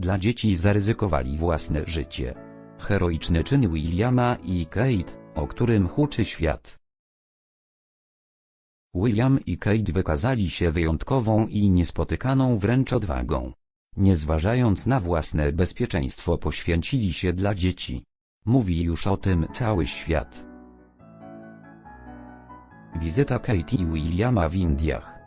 Dla dzieci zaryzykowali własne życie. Heroiczny czyn Williama i Kate, o którym huczy świat. William i Kate wykazali się wyjątkową i niespotykaną wręcz odwagą. Nie zważając na własne bezpieczeństwo poświęcili się dla dzieci. Mówi już o tym cały świat. Wizyta Kate i Williama w Indiach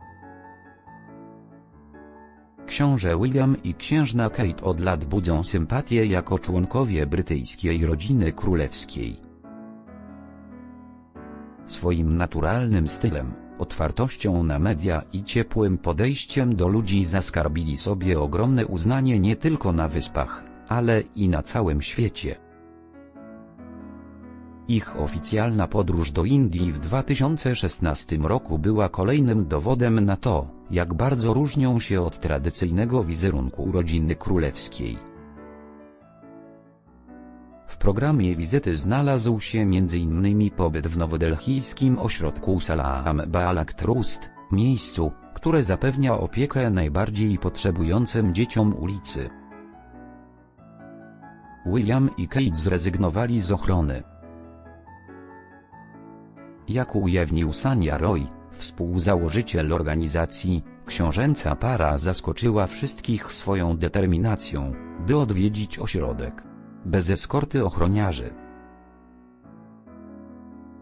Książę William i księżna Kate od lat budzą sympatię jako członkowie brytyjskiej rodziny królewskiej. Swoim naturalnym stylem, otwartością na media i ciepłym podejściem do ludzi zaskarbili sobie ogromne uznanie nie tylko na wyspach, ale i na całym świecie. Ich oficjalna podróż do Indii w 2016 roku była kolejnym dowodem na to, jak bardzo różnią się od tradycyjnego wizerunku rodziny królewskiej. W programie wizyty znalazł się m.in. pobyt w nowodelhijskim ośrodku Salam Balak Trust, miejscu, które zapewnia opiekę najbardziej potrzebującym dzieciom ulicy. William i Kate zrezygnowali z ochrony. Jak ujawnił Sania Roy, współzałożyciel organizacji, książęca para zaskoczyła wszystkich swoją determinacją, by odwiedzić ośrodek. Bez eskorty ochroniarzy.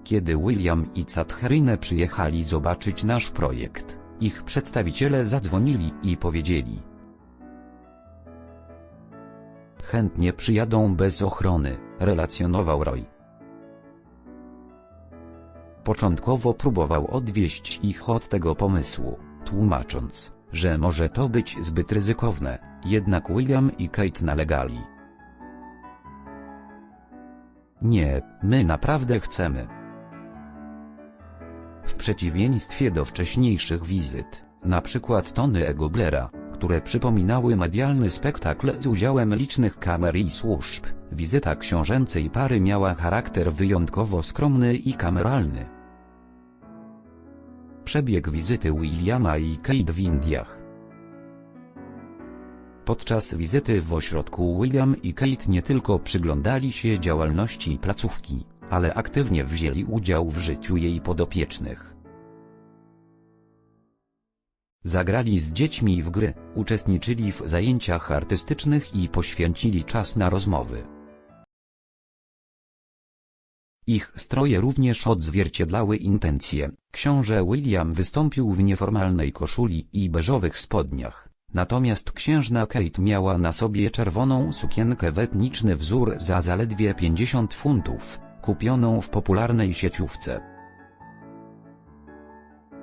Kiedy William i Catherine przyjechali zobaczyć nasz projekt, ich przedstawiciele zadzwonili i powiedzieli. Chętnie przyjadą bez ochrony, relacjonował Roy. Początkowo próbował odwieść ich od tego pomysłu, tłumacząc, że może to być zbyt ryzykowne, jednak William i Kate nalegali. Nie, my naprawdę chcemy. W przeciwieństwie do wcześniejszych wizyt, na przykład Tony Egoblera, które przypominały medialny spektakl z udziałem licznych kamer i służb, wizyta książęcej pary miała charakter wyjątkowo skromny i kameralny. Przebieg wizyty Williama i Kate w Indiach Podczas wizyty w ośrodku William i Kate nie tylko przyglądali się działalności placówki, ale aktywnie wzięli udział w życiu jej podopiecznych. Zagrali z dziećmi w gry, uczestniczyli w zajęciach artystycznych i poświęcili czas na rozmowy. Ich stroje również odzwierciedlały intencje. Książę William wystąpił w nieformalnej koszuli i beżowych spodniach, natomiast księżna Kate miała na sobie czerwoną sukienkę w etniczny wzór za zaledwie 50 funtów, kupioną w popularnej sieciówce.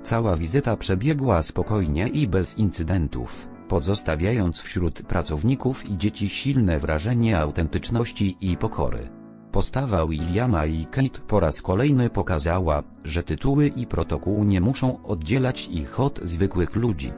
Cała wizyta przebiegła spokojnie i bez incydentów, pozostawiając wśród pracowników i dzieci silne wrażenie autentyczności i pokory. Postawa Williama i Kate po raz kolejny pokazała, że tytuły i protokół nie muszą oddzielać ich od zwykłych ludzi.